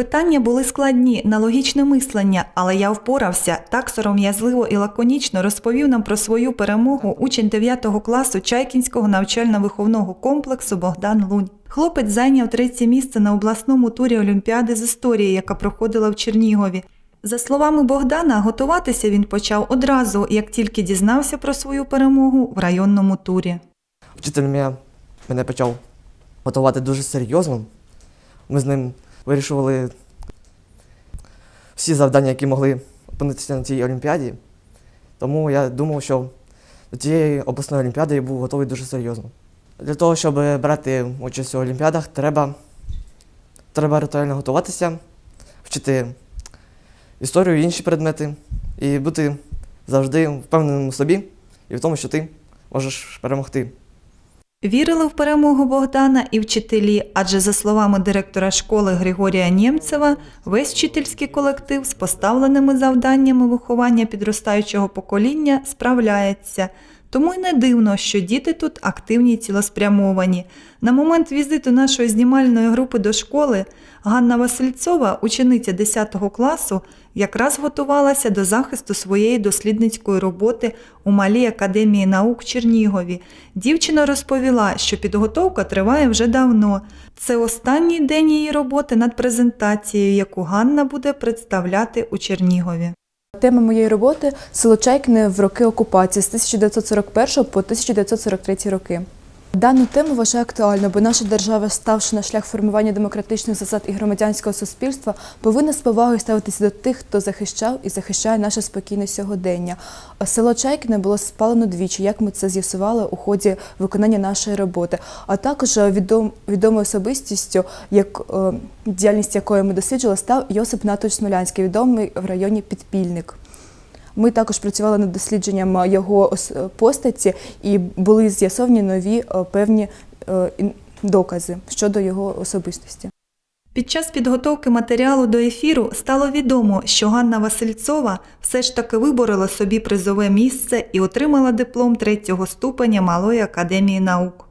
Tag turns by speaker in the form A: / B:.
A: Питання були складні на логічне мислення, але я впорався. Так сором'язливо і лаконічно розповів нам про свою перемогу учень 9 класу Чайкінського навчально-виховного комплексу Богдан Лунь. Хлопець зайняв третє місце на обласному турі Олімпіади з історії, яка проходила в Чернігові. За словами Богдана, готуватися він почав одразу, як тільки дізнався про свою перемогу в районному турі.
B: Вчитель мене, почав готувати дуже серйозно. Ми з ним вирішували всі завдання, які могли опинитися на цій олімпіаді. Тому я думав, що до цієї обласної олімпіади я був готовий дуже серйозно. Для того, щоб брати участь у олімпіадах, треба, треба ретельно готуватися, вчити історію і інші предмети, і бути завжди впевненим у собі і в тому, що ти можеш перемогти.
A: Вірили в перемогу Богдана і вчителі, адже за словами директора школи Григорія Нємцева, весь вчительський колектив з поставленими завданнями виховання підростаючого покоління справляється. Тому й не дивно, що діти тут активні й цілеспрямовані. На момент візиту нашої знімальної групи до школи Ганна Васильцова, учениця 10 класу, якраз готувалася до захисту своєї дослідницької роботи у Малій академії наук Чернігові. Дівчина розповіла, що підготовка триває вже давно. Це останній день її роботи над презентацією, яку Ганна буде представляти у Чернігові.
C: Тема моєї роботи село Чайкне в роки окупації з 1941 по 1943 роки. Дану тему вважаю актуальною, бо наша держава, ставши на шлях формування демократичних засад і громадянського суспільства, повинна з повагою ставитися до тих, хто захищав і захищає наше спокійне сьогодення. Село Чайкіне було спалено двічі, як ми це з'ясували у ході виконання нашої роботи. А також відом, відомою особистістю, як е, діяльність якої ми досліджували, став Йосип Натович Смолянський, відомий в районі Підпільник. Ми також працювали над дослідженням е, його ос- е, постаті і були з'ясовані нові е, певні е, докази щодо його особистості.
A: Під час підготовки матеріалу до ефіру стало відомо, що Ганна Васильцова все ж таки виборола собі призове місце і отримала диплом третього ступеня Малої академії наук.